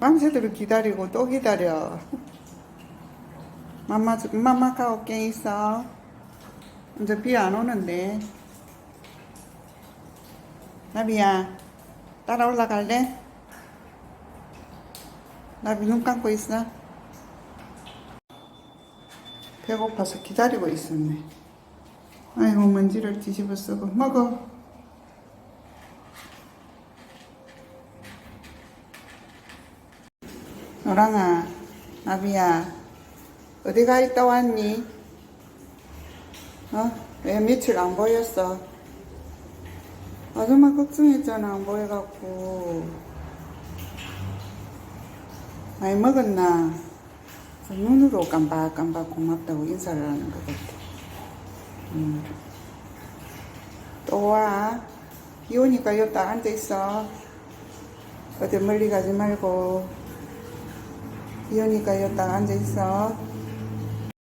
밤새도록 기다리고 또 기다려. 맘마, 맘마가 어깨 있어. 이제 비 안 오는데. 나비야, 따라 올라갈래? 나비 눈 감고 있어. 배고파서 기다리고 있었네. 아이고, 먼지를 뒤집어 쓰고. 먹어. 노랑아, 나비야, 어디 가 있다 왔니? 어? 왜 며칠 안 보였어? 아줌마 걱정했잖아, 안 보여갖고. 많이 먹었나? 저 눈으로 깜박깜박 고맙다고 인사를 하는 것 같아. 음. 또 와. 비 오니까 여기 딱 앉아있어. 어디 멀리 가지 말고. 비 오니까 여기 딱 앉아있어.